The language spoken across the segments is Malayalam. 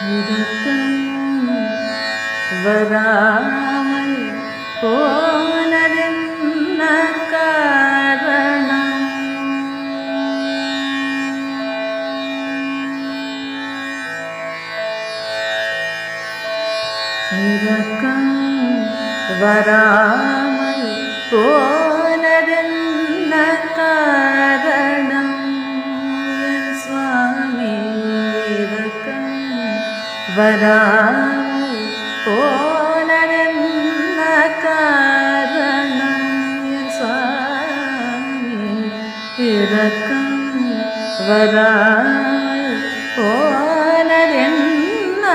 ഇതൊക്കം വരാമൽ പോനതെന്ന കാരണം ഇതൊക്കം വരാമൽ പോനതെന്ന കാരണം വരാമൽ പോനതെന്ന കാരണം സ്വാമി ഇറക്കം വരായി പോലെന്ന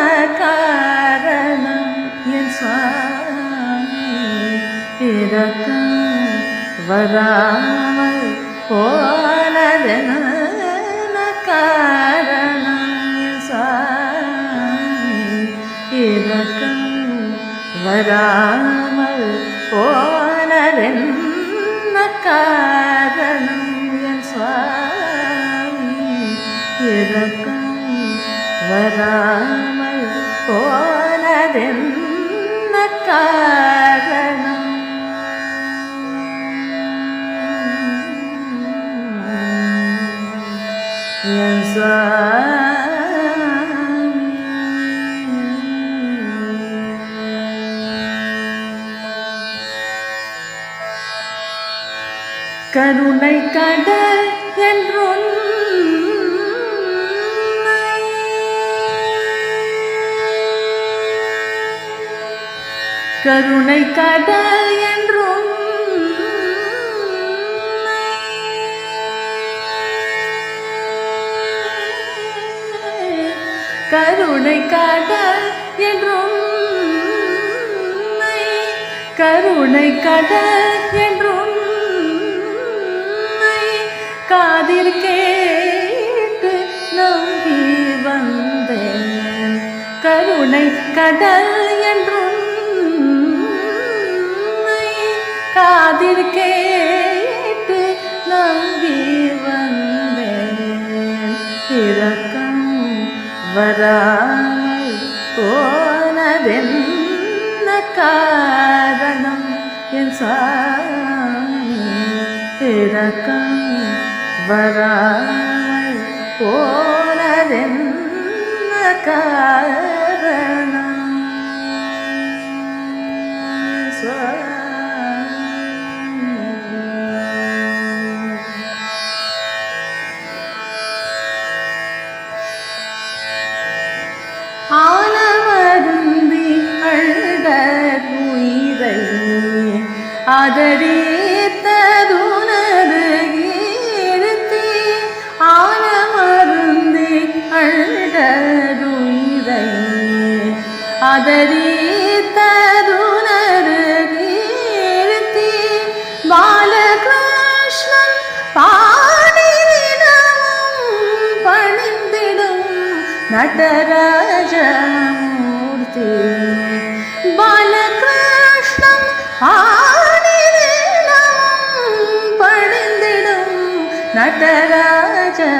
കാരണം എൻ സ്വാമി ഇറക്കം വരാമൽ വരാമൽ പോനതെന്ന കാരണം എൻ സ്വാമി ഇതൊക്കം വരാമൽ പോനതെന്ന കാരണം എൻ സ്വാമി கருணை கடல் என்றும் கருணை கடல் என்றும் கருணை கடல் என்றும் கருணை கடல் என்றும் காதில் கேட்டு நம்பி வந்தேன். கருணை கடல் என்றும் காதில் கேட்டு நம்பி வந்தேன். இறக்கம் வராமல் போனதென்ன காரணம்? என் சாமி இறக்கம் വരാൻ പോണതെന്ന കാരണം ആനമരുന്തി അഴുത കുയിരൈ അതരീതരുണർകീർത്തി ബാലകൃഷ്ണൻ പാടിരിടവും പണിന്തിടും നടരാജമൂർത്തി ബാലകൃഷ്ണൻ പാടിരിടവും പണിന്തിടും നടരാജമൂർത്തി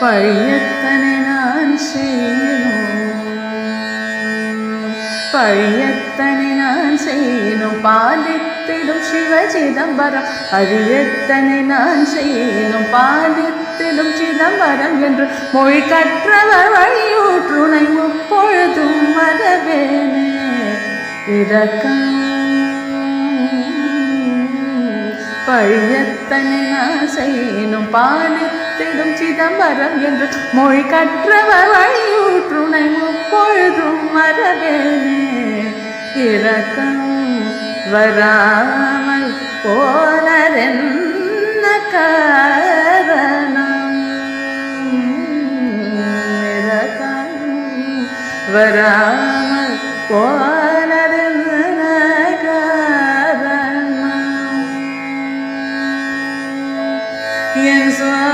പഴിയത്തനെ ഞാൻ ചെയ്യുന്നു செய்யணும் பழியத்தனை நான் செய்யணும் பாலித்திடும் சிவ சிதம்பரம் அரியத்தனை நான் செய்யணும் பாலித்திடும் சிதம்பரம் என்று மொழி கற்றவர் வழியூற்றுணை முப்பொழுதும் மரவேனே இரக்கம் பழியத்தனை நான் செய்யணும் பாலித்திடும் சிதம்பரம் என்று மொழி கற்றவர் வழியூற்றுணை முப்பொழுதும் மரபேனே. இறக்கம் வராமல் போனரென்ன காரணம்? இறக்கம் வராமல் போனரென்ன காரணம்? என் சுவா